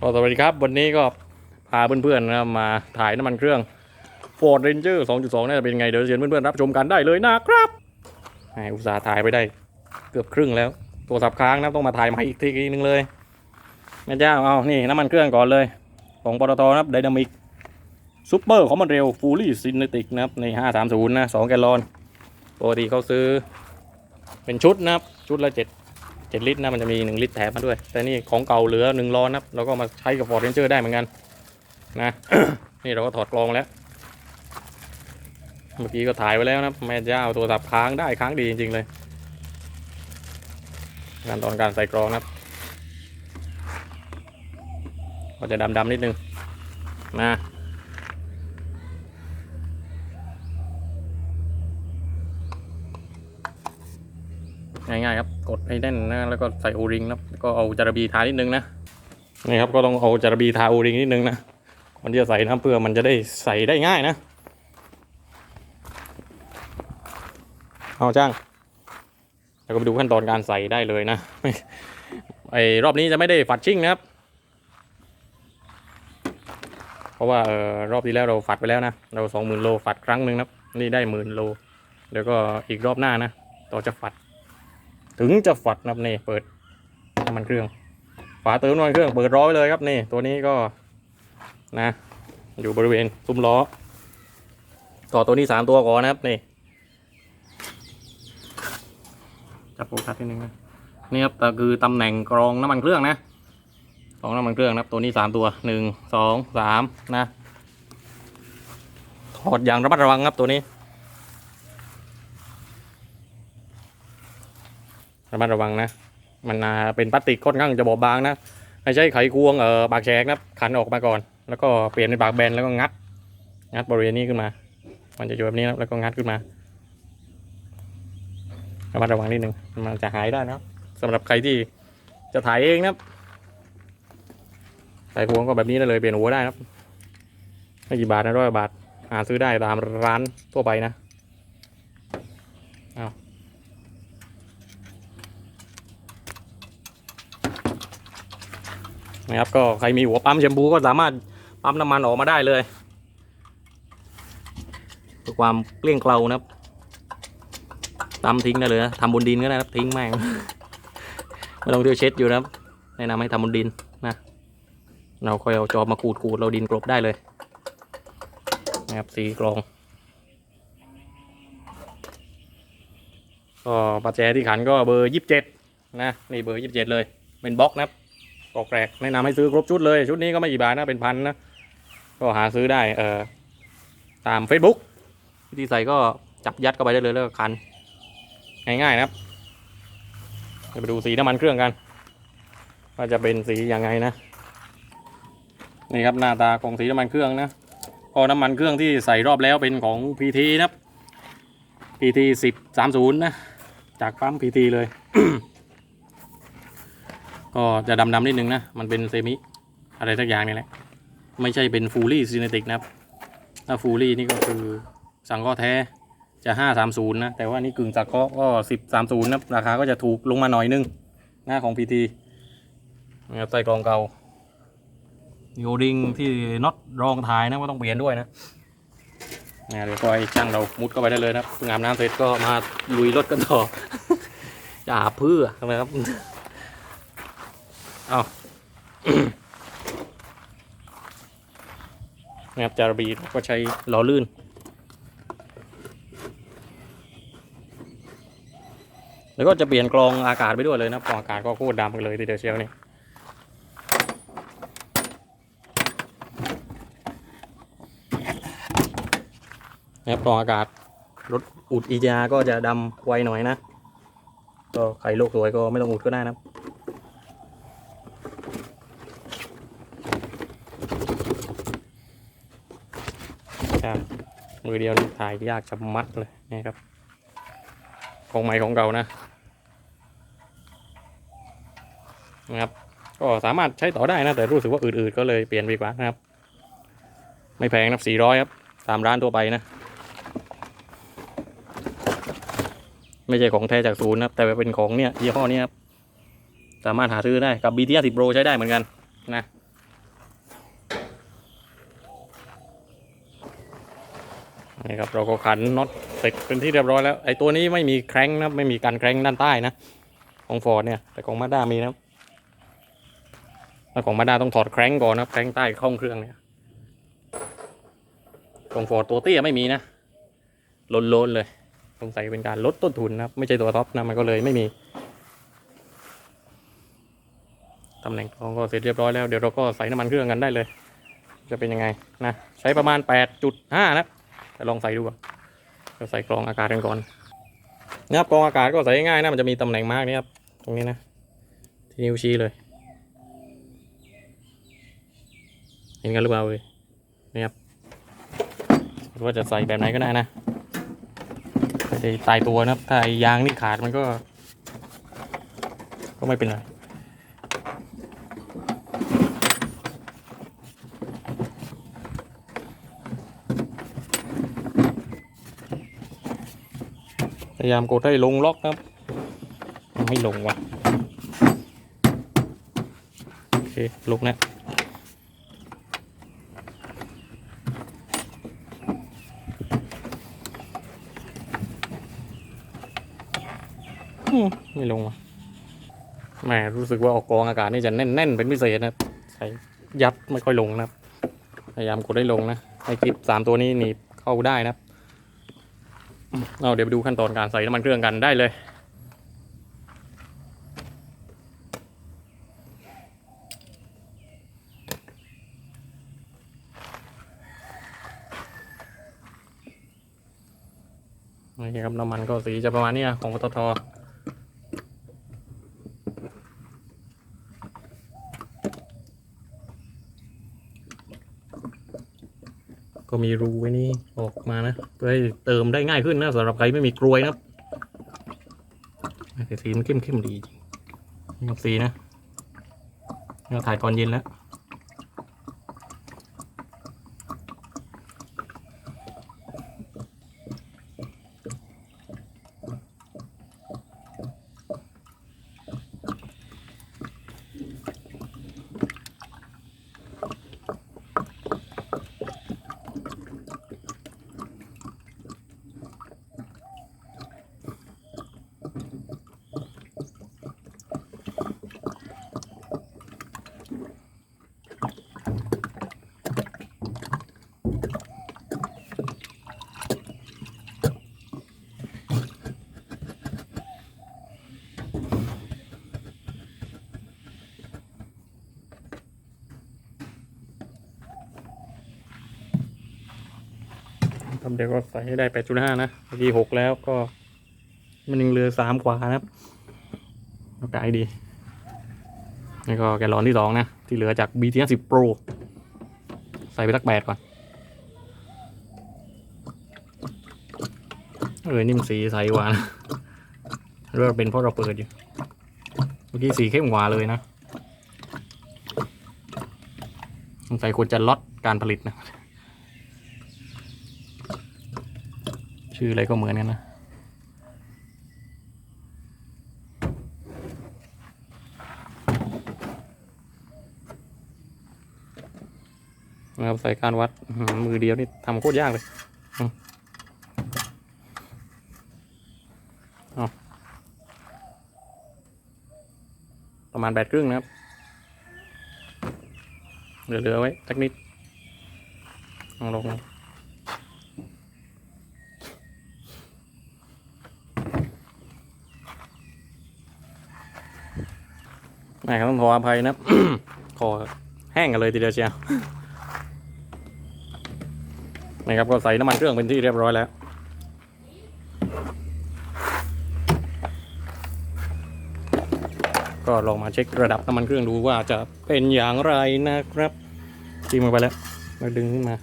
ก็สวัสดีครับ วันนี้ก็พาเพื่อนๆนะมาถ่ายน้ำมันเครื่อง Ford Ranger 2.2น่าจะเป็นไง เดี๋ยวเชิญเพื่อนๆรับชมกันได้เลยนะครับแหมอุตส่าห์ถ่ายไปได้เกือบครึ่งแล้ว ตัวสับค้างนะต้องมาถ่ายใหม่อีกทีนึงเลยแม่เจ้าเอานี่น้ำมันเครื่องก่อนเลย ของปตทนะครับไดนามิกซูเปอร์ของมันเร็วฟูลี่ซินเนติกนะครับใน530นะ2แกลลอนปกติเขาซื้อเป็นชุดนะครับชุดละ7 7ลิตรนะมันจะมี1ลิตรแถมมาด้วย แต่นี่ของเก่าเหลือ1ล้อนนะเราก็มาใช้กับ Ford Ranger ได้เหมือนกันนะนี่เราก็ถอดกรองแล้ว เมื่อกี้ก็ถ่ายไว้แล้วนะแม่เจ้าตัวสับค้างได้ค้างดีจริงๆเลยขั้นตอนการใส่กรองนะครับก็จะดำๆนิดนึงนะง่ายๆครับ กดให้แน่นนะแล้วก็ใส่โอริงนะแล้วก็เอาจารบีทานิดนึงนะนี่ครับก็ต้องเอาจารบีทาโอริงนิดนึงนะก่อนที่จะใส่นะเพื่อมันจะได้ใส่ได้ง่ายนะ เอาจ้าง แล้วก็ไปดูขั้นตอนการใส่ได้เลยนะไอรอบนี้จะไม่ได้ฝัดชิ่งนะครับ เพราะว่าเออรอบที่แล้วเราฝัดไปแล้วนะ เราสองหมื่นโลฝัดครั้งหนึ่งนะครับนี่ได้หมื่นโล เดี๋ยวก็อีกรอบหน้านะ ต่อจะฝัด ถึงจะฝัดนะครับนี่เปิดน้ำมันเครื่อง ฝาเติมน้ำมันเครื่องเปิดร้อยเลยครับนี่ตัวนี้ก็นะ อยู่บริเวณซุ้มล้อ ต่อตัวนี้สามตัวก่อนนะครับนี่จับโฟกัสนิดนึงนะนี่ครับแต่คือตำแหน่งกรองน้ำมันเครื่องนะของน้ำมันเครื่องนะครับตัวนี้สามตัวหนึ่งสองสามนะถอดอย่างระมัดระวังครับตัวนี้ ระมัดระวังนะ มันเป็นพลาสติกค่อนข้างจะบอบบางนะไม่ใช่ไขควงเออปากแฉกนะขันออกมาก่อน แล้วก็เปลี่ยนเป็นปากแบนแล้วก็งัด งัดบริเวณนี้ขึ้นมา มันจะอยู่แบบนี้นะแล้วก็งัดขึ้นมาระมัดระวังนิดนึงมันจะหายได้นะครับสำหรับใครที่จะถ่ายเองนะครับใส่พวงก็แบบนี้ได้เลยเปลี่ยนหัวได้นะครับไม่กี่บาทนะร้อยบาทหาซื้อได้ตามร้านทั่วไปนะเอา นะครับก็ใครมีหัวปั๊มแชมพูก็สามารถปั๊มน้ำมันออกมาได้เลยเพื่อความเกลี้ยงเกลานะครับตำทิ้งได้เลยนะทำบนดินก็ได้นะครับทิ้งแม่งไม่ต้องเที่ยวเช็ดอยู่นะครับแนะนำให้ทำบนดินนะ เราค่อยเอาจอบมาขูดขูดเราดินกลบได้เลยนะครับสีกรองก็ประแจที่ขันก็เบอร์ยี่สิบเจ็ดนะนี่เบอร์ยี่สิบเจ็ดเลยเป็นบล็อกนะครับ กอกแรกแนะนำให้ซื้อครบชุดเลย ชุดนี้ก็ไม่กี่บาทนะเป็นพันนะ ก็หาซื้อได้เอ่อตาม Facebook วิธีใส่ก็จับยัดเข้าไปได้เลยแล้วก็คัน ง่ายๆนะครับไปดูสีน้ำมันเครื่องกันว่าจะเป็นสียังไงนะนี่ครับหน้าตาของสีน้ำมันเครื่องนะก็น้ำมันเครื่องที่ใส่รอบแล้วเป็นของ PT นะครับ PT 10 30นะจากปั๊ม PT เลย ก็จะดำๆนิดนึงนะ มันเป็นเซมิ อะไรสักอย่างนี่แหละ ไม่ใช่เป็นฟูลี่ซีเนติกนะครับ ถ้าฟูลี่นี่ก็คือสังเคราะห์แท้จะห้าสามศูนย์นะ แต่ว่านี่กึ่งสังเคราะห์ก็สิบสามศูนย์นะ ราคาก็จะถูกลงมาหน่อยนึง หน้าของพีทีนะครับใส่กรองเก่าโยดิงที่น็อตรองท้ายนะก็ต้องเปลี่ยนด้วยนะนะเดี๋ยวก็ให้ช่างเรามุดเข้าไปได้เลยนะครับงาบน้ำเสร็จก็มาลุยรถกันต่อจะอาเพื่อนะครับ เอานะครับจารบีก็ใช้ล้อลื่น แล้วก็จะเปลี่ยนกรองอากาศไปด้วยเลยนะกรองอากาศก็โคตรดำไปเลยทีเดียวเชียวนี่นะครับกรองอากาศรถอุดอีจาก็จะดำไวหน่อยนะ ก็ใครโลกสวยก็ไม่ต้องอุดก็ได้นะ ครับมือเดียวนี่ถ่ายยากจะมัดเลยนี่ครับ ของใหม่ของเก่านะนะครับ ก็สามารถใช้ต่อได้นะ แต่รู้สึกว่าอืดๆก็เลยเปลี่ยนดีกว่านะครับ ไม่แพงนะสี่ร้อยครับตามร้านทั่วไปนะ ไม่ใช่ของแท้จากศูนย์นะครับ แต่เป็นของเนี่ยยี่ห้อเนี้ยครับ สามารถหาซื้อได้กับ BT 50 Pro ใช้ได้เหมือนกันนะ นี่ครับเราก็ขันน็อตเสร็จเป็นที่เรียบร้อยแล้วไอ้ตัวนี้ไม่มีแคร้งนะไม่มีการแคร้งด้านใต้นะของฟอร์ดเนี่ยแต่ของมาด้ามีนะแล้วของมาด้าต้องถอดแคร้งก่อนนะแคร้งใต้ข้องเครื่องเนี่ยของฟอร์ดตัวเตี้ยไม่มีนะโลนๆเลยสงสัยเป็นการลดต้นทุนนะครับไม่ใช่ตัวท็อปนะมันก็เลยไม่มีตำแหน่งกรองก็เสร็จเรียบร้อยแล้วเดี๋ยวเราก็ใส่น้ำมันเครื่องกันได้เลย จะเป็นยังไงนะใช้ประมาณ 8.5 นะ แต่ลองใส่ดูก่อนเราใส่กรองอากาศกันก่อนนะครับกรองอากาศก็ใส่ง่ายนะมันจะมีตำแหน่งมากนี่ครับตรงนี้นะที่นิ้วชี้เลย เห็นกันหรือเปล่าเลยนี่ครับว่าจะใส่แบบไหนก็ได้นะไม่ได้ตายตัวนะครับถ้ายางนี่ขาดมันก็ ก็ไม่เป็นไร ยายามกดให้ลงล็อกนะครับ ไม่ลงว่ะโอเคลงแล้วอืมไม่ลงว่ะแหมรู้สึกว่าออกกองอากาศนี่จะแน่นๆเป็นพิเศษนะครับใส่ยัดไม่ค่อยลงนะครับ พยายามกดให้ลงนะให้คลิปสามตัวนี้หนีบเข้าได้นะครับ เอาเดี๋ยวไปดูขั้นตอนการใส่น้ำมันเครื่องกันได้เลยนี่ครับน้ำมันก็สีจะประมาณนี้ของปตท ก็มีรูไว้นี่ออกมานะเพื่อให้เติมได้ง่ายขึ้นนะสำหรับใครไม่มีกรวยนะครับแต่สีมันเข้มเข้มๆดีจริงนี่ครับสีนะเราถ่ายตอนเย็นแล้ว ครับ เดี๋ยวก็ใส่ให้ได้8.5นะเมื่อกี้6แล้วก็ มันยังเหลือ3กว่านะครับเอากายดีนี่ก็แกลลอนที่2นะ ที่เหลือจาก BT 50 Pro ใส่ไปสักแปดก่อน เออ นี่มันสีใสกว่านะหรือว่าเป็นเพราะเราเปิดอยู่ เมื่อกี้สีเข้มกว่าเลยนะสงสัยควรจะลดการผลิตนะ ชื่ออะไรก็เหมือนกันนะนะครับใส่การวัดมือเดียวนี่ทำโคตรยากเลยประมาณแปดครึ่งนะครับ เหลือๆไว้สักนิดเอาลง นะแหม่ต้องขออภัยนะครับขอแห้งกันเลยทีเดียวเชียวนะครับก็ใส่น้ำมันเครื่องเป็นที่เรียบร้อยแล้วก็ลองมาเช็คระดับน้ำมันเครื่องดูว่าจะเป็นอย่างไรนะครับจิ้มลงไปแล้วมาดึงขึ้นมา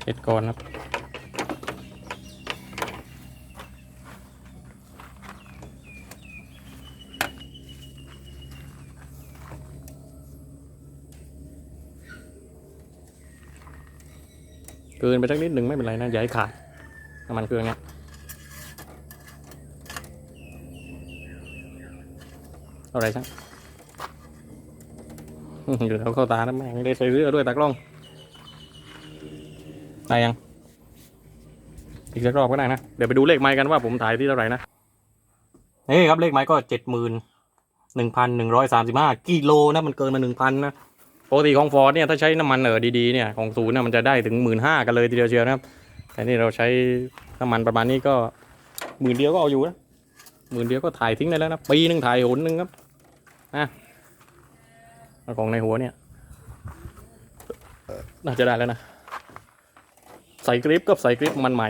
เช็ดก่อนครับ เกินไปสักนิดหนึ่งไม่เป็นไรนะอย่าให้ขาดน้ำมันเครื่องเนี้ยเอาอะไรช่างอยู่แล้วเข้าตานะแม่งได้ใส่เสื้อด้วยตากล้องได้ยัง อีกสักรอบก็ได้นะ เดี๋ยวไปดูเลขไม้กันว่าผมถ่ายที่เท่าไหร่นะ นี่ครับเลขไม้ก็เจ็ดหมื่นหนึ่งพันหนึ่งร้อยสามสิบห้ากิโลนะมันเกินมาหนึ่งพันนะ ปกติของฟอร์ดเนี่ยถ้าใช้น้ำมันเออดีๆเนี่ยของศูนย์เนะมันจะได้ถึงหมื่นห้ากันเลยทีเดียวเชียวนะครับ แต่นี่เราใช้น้ำมันประมาณนี้ก็หมื่นเดียวก็เอาอยู่นะหมื่นเดียวก็ถ่ายทิ้งได้แล้วนะปีหนึ่งถ่ายหนหนึ่งครับนะของในหัวเนี่ยน่าจะได้แล้วนะ ใส่กริปกับใส่กริปมันใหม่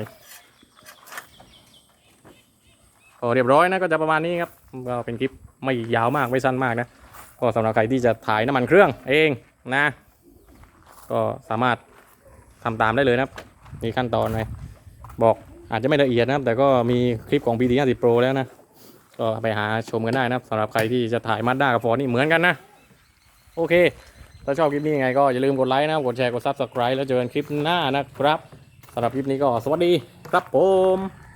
ก็เรียบร้อยนะก็จะประมาณนี้ครับก็เป็นคลิปไม่ยาวมากไม่สั้นมากนะก็สำหรับใครที่จะถ่ายน้ำมันเครื่องเอง นะ ก็สามารถทำตามได้เลยนะครับ มีขั้นตอนไหมบอกอาจจะไม่ละเอียดนะครับ แต่ก็มีคลิปของ PT 50 Pro แล้วนะ ก็ไปหาชมกันได้นะครับสำหรับใครที่จะถ่ายมาด้ากับฟอร์นี่เหมือนกันนะ โอเค ถ้าชอบคลิปนี้ยังไงก็อย่าลืมกดไลค์นะกดแชร์กด Subscribe แล้วเจอกันคลิปหน้านะครับสำหรับคลิปนี้ก็สวัสดีครับผม